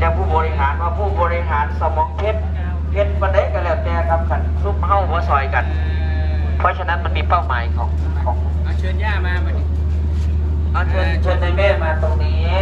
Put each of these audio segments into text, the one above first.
เด็กแต่ผู้บริหารว่าผู้บริหารสมองเพชรเพชรบันไดก็แล้วแต่ครับกันซุปเฮ้าหัวซอยกัน เพราะฉะนั้นมันมีเป้าหมายของของเอาเชิญย่ามาบัดนี้เอาเชิญเชิญในแม่มาตรงนี้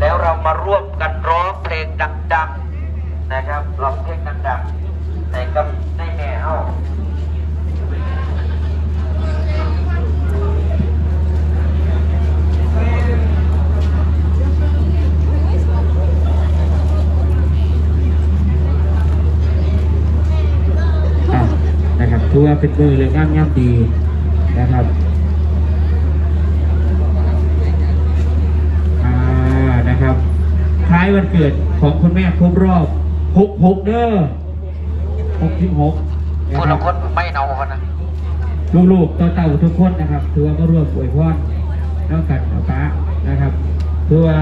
แล้วเรามาร่วมกันร้องเพลงดัง ๆ นะครับร้องเพลงดังๆในกับในแม่เฮ้า อะนะ ครับถือว่าเป็นมือเลยงามงามดีนะครับอ่านะครับคล้ายวันเกิดของคุณแม่ครบรอบ66เด้อ66นะคนครัละบคนไม่เนาคนนะลูกๆเต่าๆทุกคนนะครับ ถือว่ามาร่วมอวยพรน้องกันกับป้านะครับถือว่า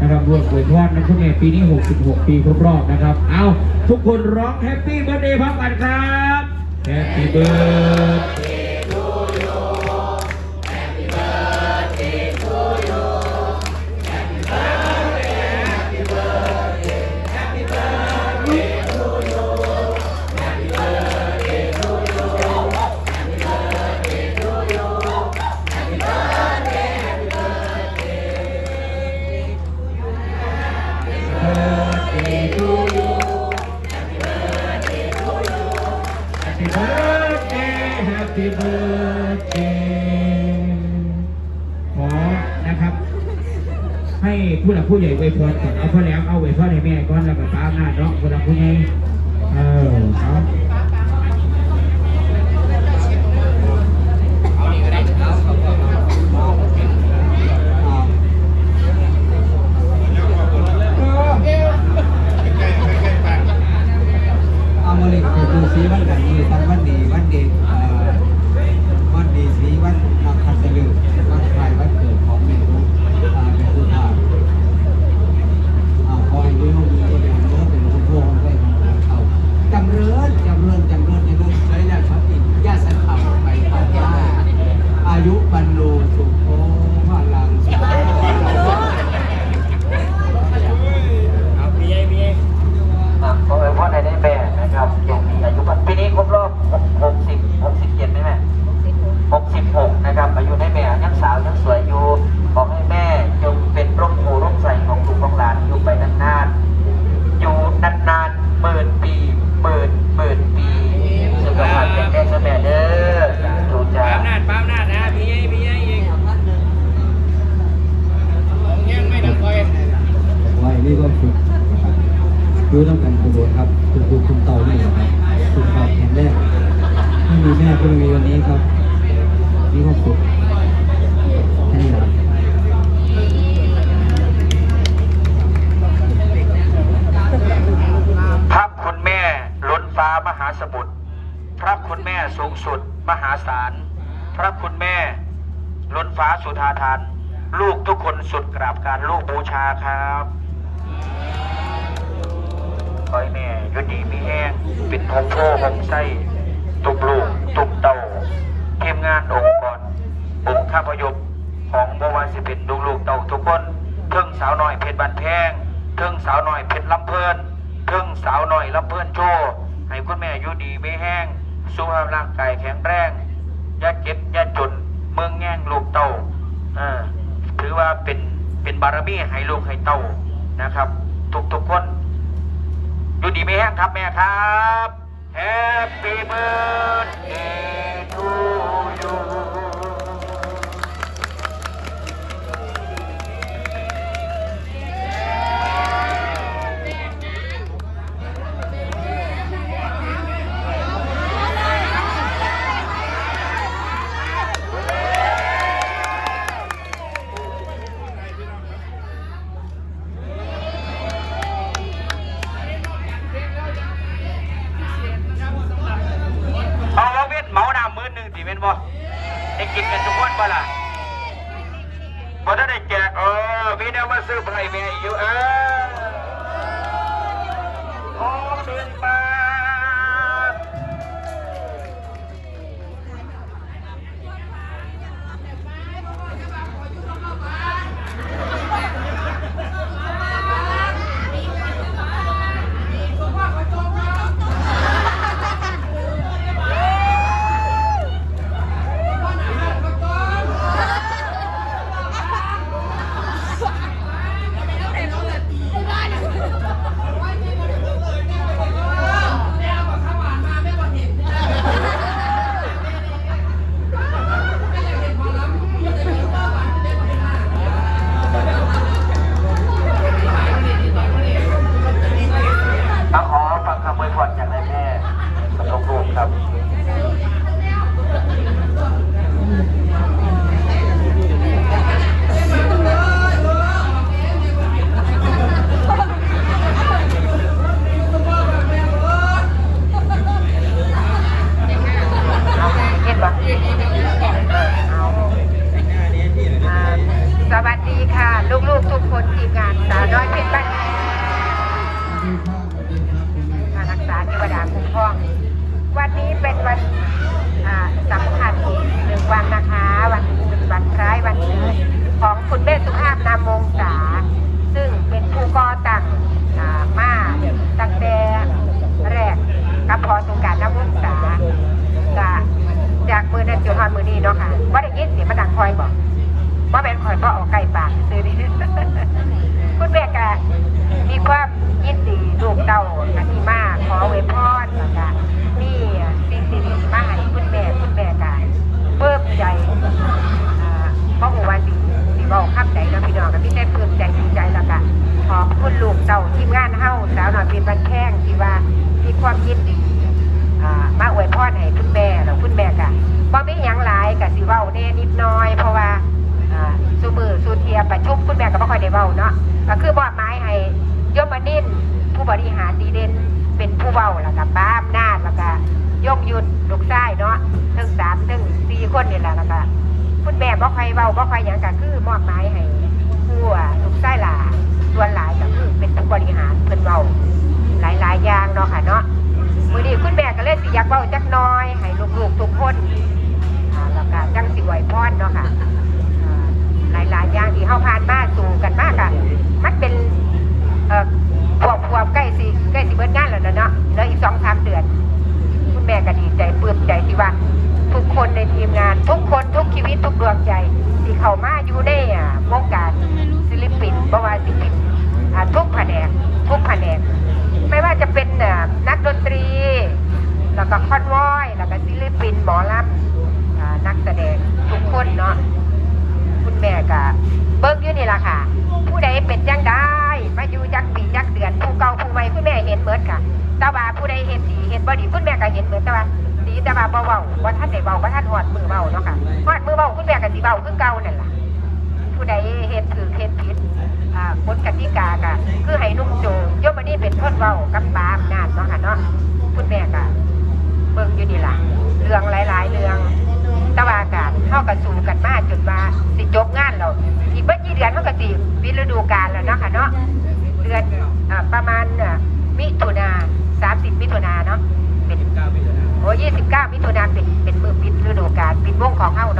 นะครับร่วมอวยพรในคุณแม่ปีนี้ 66 ปีครบรอบนะครับ เอาทุกคนร้องแฮปปี้เบิร์ดเดย์พร้อมกันครับ แฮ ผู้ใหญ่ไวยพรก่อนเอาพ่อแหลมเอาไวยพรให้แม่ก่อนแล้วก็ตามหน้าเนาะคนละผู้ใหญ่เออเอา เอานี่ก็ได้เอาเอาเอาเอา เอามาเลยก็ดูสีวันกันดีทั้งวันดีวันเด็กเอ่อวันดีสีวันนักขัตฤกษ์วันคล้ายวันเกิดของแม่ลูกอ่าแม่ลูกอ่าอ่าขอให้ลูกมีเรื่องเรื่องเป็นคนโทษได้ของเขาจำเริญจำเริญจำเริญจำเริญใช้ยาชัดอินยาสันเขาไปทางยาอายุบรรลุสุขโภพลังสุข เอาพี่ใหญ่พี่ใหญ่ ครับขอไว้พรในได้แม่นะครับจงมีอายุปีนี้ครบรอบ60 67ไหมแม่ 66 นะครับ อายุในแม่ยังสาวยังสวยอยู่ ขอให้แม่จงเป็นร่มโพร่มใสของลูกของหลานอยู่ไปนานๆ อยู่นานๆหมื่นปีหมื่นหมื่นปีสุขภาพแข็งแรงนะแม่เด้อสาธุจ้า ป้ามนาดป้ามนาดนะพี่ใหญ่พี่ใหญ่อีกของแห้งไม่ดังคอย ไว้นี่ก็ฝึกนะครับดูต้องกันกระโดดครับคุณครูคุณเต่านี่นะครับคุณเต่าแข็งแรกไม่มีแม่ก็ไม่มีวันนี้ครับ นี่ก็ฝึกแค่นี้แหละ พระคุณแม่ล้นฟ้า มหาสมุทรพระคุณแม่สูงสุด มหาศาล พระคุณแม่ล้นฟ้าสุธาทาน ลูกทุกคนสุดกราบการลูกบูชาครับขอให้แม่ยุดีมีแห้งเป็นทงโพหงไส้ตุกลูกตุกเต่าทีมงานองค์กรองค์ข้าพยพของบวาสิเป็นลูกลูกเต่าทุกคนเทิงสาวน้อยเพชรบันแพงเทิงสาวน้อยเพชรลำเพลินเทิงสาวน้อยลำเพลินโชว์ ให้คุณแม่อยู่ดีไม่แห้งสุขภาพร่างกายแข็งแรงอย่าเจ็บอย่าจน เมืองแง่งลูกเต่าอ่าถือว่าเป็นเป็นบารมีให้ลูกให้เต่านะครับ ทุกทุกๆคนอยู่ดีไม่แห้งครับแม่ครับ Happy birthday to you มีแนวม ได้เว้าเนาะก็คือมอบหมายให้ยมนินผู้บริหารดีเด่นเป็นผู้เว้าแล้วก็ป้าอำนาจแล้วก็ยงยุทธลูกชายเนาะทั้งสามทั้งสี่คนนี่แหละแล้วก็คุณแม่บ่ค่อยเว้าบ่ค่อยหยังก็คือมอบหมายให้ผู้อ่ลูกชายหลาส่วนหลายก็คือเป็นผู้บริหารเพิ่นเว้าหลายๆอย่างเนาะค่ะเนาะมื้อนี้คุณแม่ก็เลยสิอยากเว้าจักน้อยให้ลูกๆทุกคนแล้วก็จังสิไหวพรเนาะค่ะหลายหลายๆอย่างที่เขาผ่านมาสู่กัน มันเป็นเอ่อพวบพวบใกล้สิใกล้สิเบิดงานแล้วนะเนาะเหลืออีกสองสามเดือน คุณแม่ก็ดีใจปลื้มใจที่ว่า ทุกคนในทีมงานทุกคนทุกชีวิตทุกดวงใจ ที่เข้ามาอยู่ในอ่าวงการศิลปินบ่ว่าศิลปินอ่าทุกแผนกทุกแผนก ไม่ว่าจะเป็นอ่านักดนตรี แล้วก็คอนวอย แล้วก็ศิลปินหมอลำอ่านักแสดงทุกคนเนาะ คุณแม่ก็เบิกอยู่นี่ล่ะค่ะ ผู้ใดเป็นจังได้มาอยู่จักปีจักเดือนผู้เก่าผู้ใหม่คุณแม่เห็นเหมือนค่ะ แต่ว่าผู้ใดเห็นดีเห็นบ่ดีคุณแม่ก็เห็นเหมือนแต่ว่าดีแต่ว่าบ่เว้าบ่ทัน ได้เว้าบ่ทันฮอดมือเว้าเนาะค่ะฮอดมือเว้าคุณแม่ก็สิเว้าคือเก่านั่นล่ะ ผู้ใดเฮ็ดถือเฮ็ดผิดอ่ากฎกติกาก็คือให้นุ่มโจโยมอันนี้เป็นคนเว้ากับปาอำนาจเนาะค่ะเนาะคุณแม่ก็เบิ่งอยู่นี่ล่ะเรื่องหลาย ๆ เรื่องตะวากาศเข้ากับสู่กันมาจนว่าสิจบงานเราอีกเมื่อกี่เดือนเขาก็สิวิฤดูกาลแล้วเนาะค่ะเนาะเดือนประมาณอ่ามิถุนาสามสิบมิถุนาเนาะเป็นโอ้ยี่สิบเก้ามิถุนา ของเฮาเ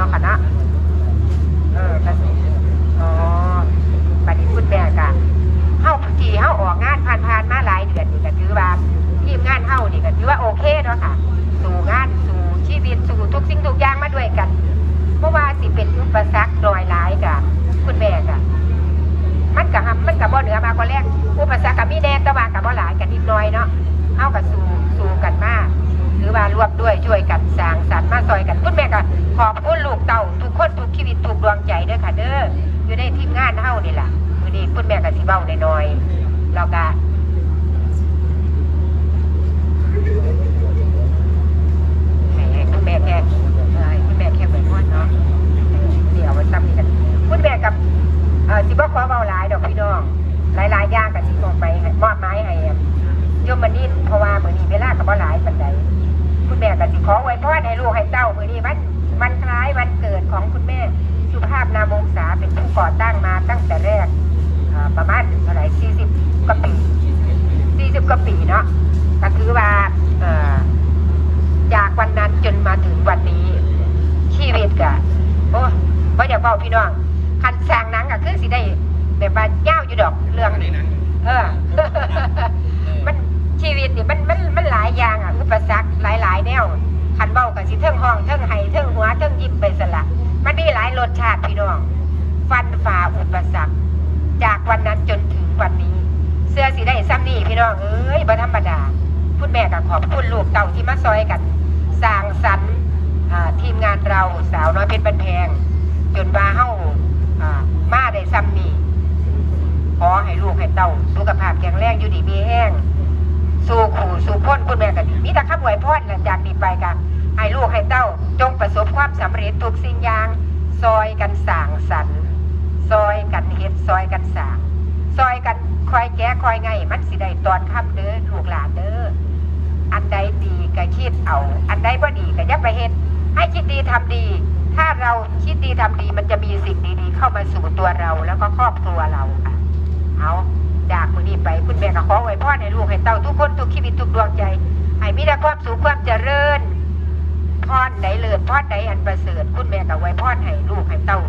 นาะ ขอบคุณลูกเต่าทุกคนทุกชีวิตทุกดวงใจเด้อค่ะเด้ออยู่ในทีมงานเฮานี่ล่ะมื้อนี้คุณแม่ก็สิเว้าน้อยๆแล้วก็ให้ให้คุณแม่แค่ให้คุณแม่แค่เหมือนพ่อเนาะเดี๋ยวเอาไว้ซ้ำนี่กันคุณแม่กับเอ่อสิบ่ขอเบาหลายดอกพี่น้อง หลายๆอย่างกับสิมอบไปให้มอบไม้ให้โยมมันนินเพราะว่ามื้อนี้เวลากับบ่หลายปานใดคุณแม่ก็สิขอไว้พรให้ลูกให้เต้ามื้อนี้มัน วันคล้ายวันเกิดของคุณแม่ สุภาพนามวงศาเป็นผู้ก่อตั้งมาตั้งแต่แรกประมาณเท่าไหร่สิบกว่าปีสี่สิบกว่าปีเนาะก็คือว่าจากวันนั้นจนมาถึงวันนี้ชีวิตกะโอ้ไม่อยากบอกพี่น้องคันสร้างหนังก็คือสิได้แบบว่าเย้าวอยู่ดอกเรื่องนี้เออ มันชีวิตนี่มันมันมันหลายอย่างอะอุปสรรคหลายหลายๆแนวคันเบ้ากับสิเทิงห้องเทิงไห้เทิงหัวเทิงยิ้มไปสละมันมีหลายรสชาติพี่น้อง ฟันฝ่าอุปสรรค จาก วันนั้นจนถึงวันนี้ เสื้อสีได้ซ้ำนี่พี่น้องเอ้ยบ่ธรรมดาคุณแม่ก็ขอบคุณลูกเต่าที่มาซอยกันสร้างสรรค์ทีมงานเราสาวน้อยเพชรบันแพง จนมาเฮ้าอ่ามาได้ซ้ำนี่ขอให้ลูกให้เต่าสุขภาพแข็งแรงอยู่ดีมีแห้งสู่ขู่สู่พ้นคุณแม่กันมีแต่คำอวยพรหลังจากนี้ไปกันให้ลูกให้เต้าจงประสบความสำเร็จทุกสิ่งอย่าง ซอยกันสร้างสรรซอยกันเฮ็ดซอยกันสร้าง ซอยกันคอยแก้คอยไง มันสิได้ตอนค่ำเด้อลูกหลานเด้ออันใดดีก็คิดเอา อันใดบ่ดีก็อย่าไปเฮ็ดให้คิดดีทำดี ถ้าเราคิดดีทำดีมันจะมีสิ่งดีๆ เข้ามาสู่ตัวเราแล้วก็ครอบครัวเราค่ะเอาจากมือนี้ไปคุณแม่ก็ขออวยพรให้ลูกให้เต้าทุกคนทุกชีวิตทุกดวงใจให้มีแต่ความสุขความเจริญพรไหนเลิศพรไหนอันประเสริฐคุณแม่ก็อวยพรให้ลูกให้เต้า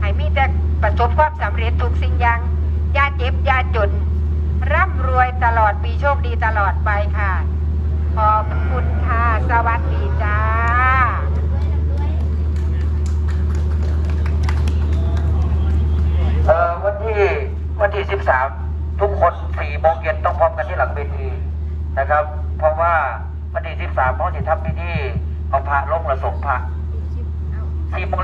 ให้มีแต่ประสบความสำเร็จทุกสิ่งอย่าง ย่าเจ็บย่าจน ร่ำรวยตลอดปีโชคดีตลอดไปค่ะ ขอบคุณค่ะ สวัสดีจ้าเอ่อวันที่วันที่ 13 ทุกคน4โมงเย็นต้องพร้อมกันที่หลังเวทีนะครับ เพราะว่าวันที่ 13เขาจะทำพิธีเอาพระลงและส่งพระ4โมงแล้ว